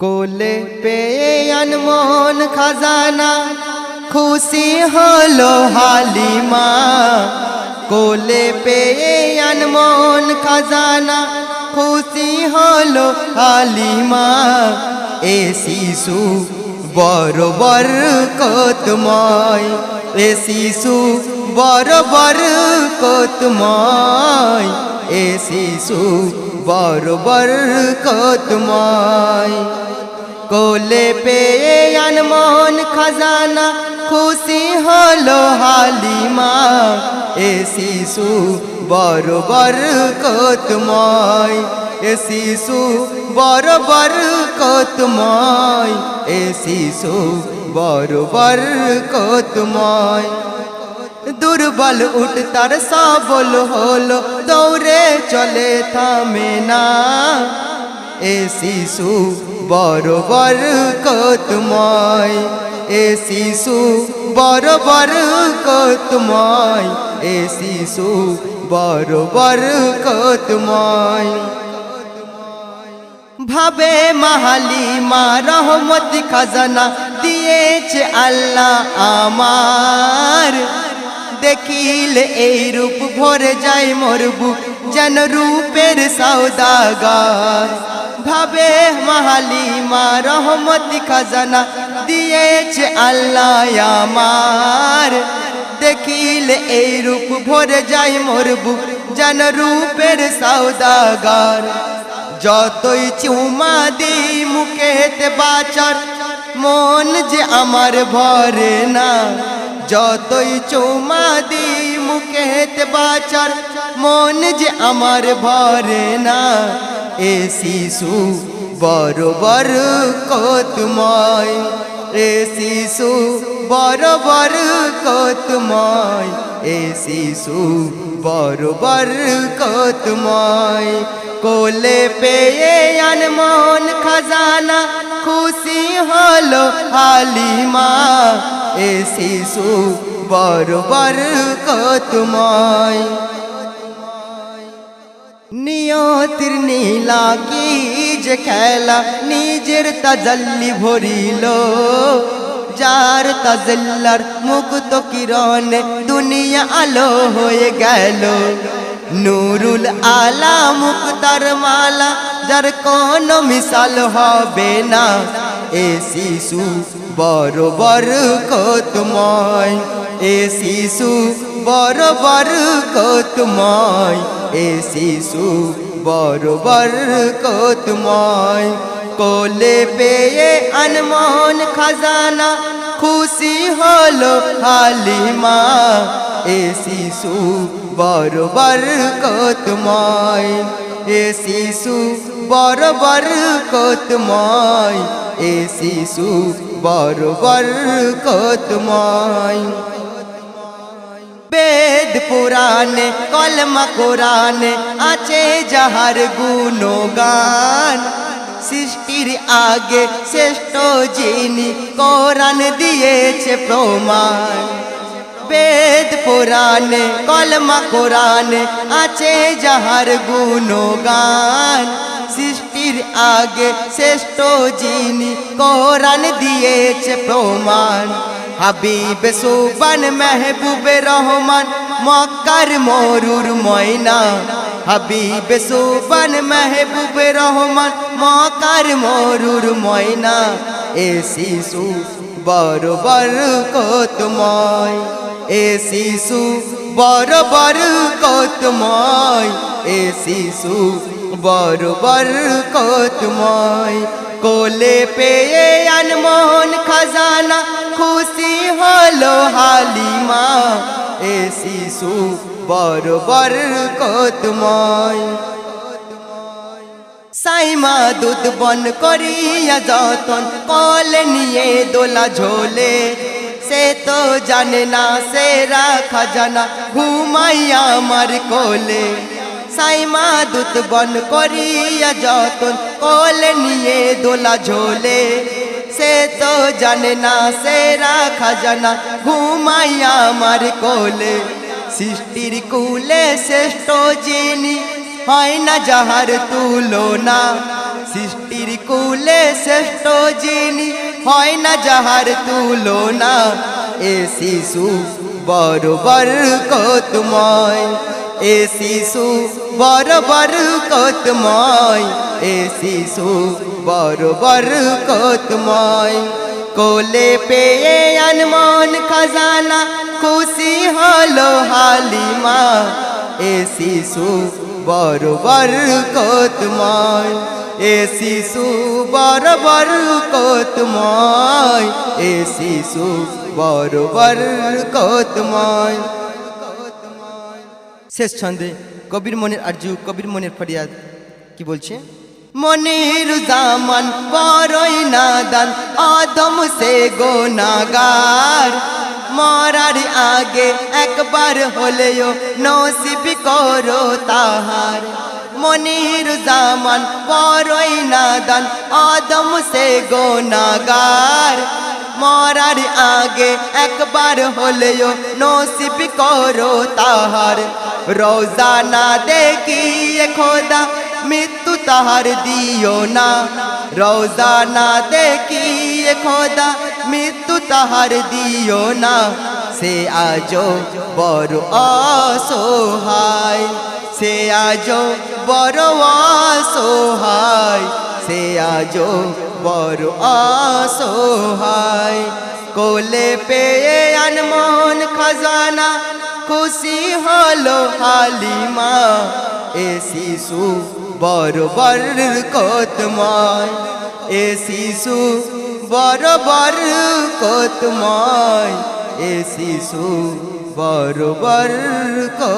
কোলে পেয়ে আনমন খাজানা। খুশি হলো হালিমা। কোলে পেয়ে আনমন খাজানা। খুশি হলো হালিমা। এ শিশু বড় কতময়। এ শিশু বড় কতময়। এ শিশু বড় কতময়। কোলে পেয়ে আনমন খাজানা। খুশি হলো হালিমা। এ শিশু বড় বড় কতময়। এ শিশু বড় বড় কতময়। এ শিশু বড় বড় কতময়। দুর্বল উঠ তার সবল হলো, দৌড়ে চলে থামে না। এ শিশু বড় কতময়? এ শিশু বড় কতময়? এ শিশু বড় বড় কতময়? ভাবে মাহালি মা রহমত খাজানা দিয়েছে আল্লাহ আমার। দেখিলে এই রূপ ভরে যায় মোর যেন রূপের সৌদাগার ভাবে মাহালি মা রহমত খাজানা দিয়েছে আল্লাহ আমার। দেখিলে এই রূপ ভরে যায় মোর বুক যেন রূপের সৌদাগার যতই চুমা দি মুখেতে বাচার, মন যে আমার ভরে না। যতই চুমা দি মুখেতে বাচার মন যে আমার ভরে না। এ শিশু বড় বড় কতময়। এ শিশু বড় বড় কতময়। এ শিশু বড় বড় কতময়। কোলে পেয়ে আনমন খাজানা, খুশি হলো হালিমা। এ শিশু বড় বড় কতময়? নিয়তির নীলা কি যে খেলা, নিজের তাজাল্লি ভরিল। যার তাজল্লার মুক্ত কিরণে দুনিয়া আলো হয়ে গেল। নুরুল আলা মুক্তার মালা, যার কোনো মিশাল হবে না। এ শিশু বড় বড় কতময়? এ শিশু বড় বড় কতময়, এ শিশু বড় বড় কতময়। কোলে পেয়ে আনমন খাজানা, খুশি হলো হালিমা। এ শিশু বড় বড় কতময়, এ শিশু বড় বড় কতময়, এ শিশু বড় বড় কতময়। বেদ পুরাণে, কলমা কোরআনে আছে যাহার গুণগান। সৃষ্টির আগে শ্রেষ্ঠ যিনি কোরআন দিয়েছে প্রমাণ। বেদ পুরাণে, কলমা কোরআনে আছে যাহার গুণগান। সৃষ্টির আগে শ্রেষ্ঠ যিনি কোরআন দিয়েছে প্রমাণ। হাবিব সুবান মেহবুবে রহমান, মক্কার মরুর ময়না। হাবিব সুবান মেহবুবে রহমান, মক্কার মরুর ময়না। এ শিশু বড় বড় কতময়, এ শিশু বড় বড় কতময়, এ শিশু বড় বড় কতময়। কোলে পেয়ে আনমোহন খাজানা খুশি হলো হালিমা, এ শিশু বড় কতময়। সাইমা দুধ বন করিয়া যতন কল নিয়ে দোলা ঝোলে। সে তো জানে না সে রাখা জানা ঘুমাইয়া আমার কোলে। সাইমা দুধ বন করিয়া যতন কল নিয়ে দোলা ঝোলে। সে তো জানে না সে রাখা জানা ঘুমাইয়া আমার কোলে সৃষ্টির কুলে শ্রেষ্ঠ যিনি হয় না যাহার তুলনা সৃষ্টি নবীর কুলে শ্রেষ্ঠ যিনি হয় না যাহার তুলনা এ শিশু বড় বরকতময় এ শিশু বড় বরকতময় এ শিশু বড় বরকতময় কোলে পেয়ে আনমন খাজানা, খুশি হলো হালিমা। এ শিশু বড় বরকতময় এ শিশু বড় বরকতময় এ শিশু বড় বরকতময় শেষ ছন্দে কবির মনের আরজু, কবির মনের ফরিয়াদ, কি বলছে? মনির জামান বড়ই নাদান, আদম সে গোনাগার। মরার আগে একবার হলেও নসিব করো তাহার। মনির জামান বড়ই নাদান, আদম সে গোনাগার। মরার আগে একবার হলেও নসিব করো তাহার। রোজা না দেখিয়ে খোদা, মৃত্যু তাহার দিও না। রোজা না দেখিয়ে খোদা, মৃত্যু তাহার দিও না। সে আজো বড় অসহায়, সে আজো বড় অসহায়, সে আজো বড় অসহায়। কোলে পেয়ে আনমন খাজানা, খুশি হলো হালিমা। এ শিশু বড় বরকতময় এ শিশু বড় বরকতময় এ শিশু বড় বরকতময়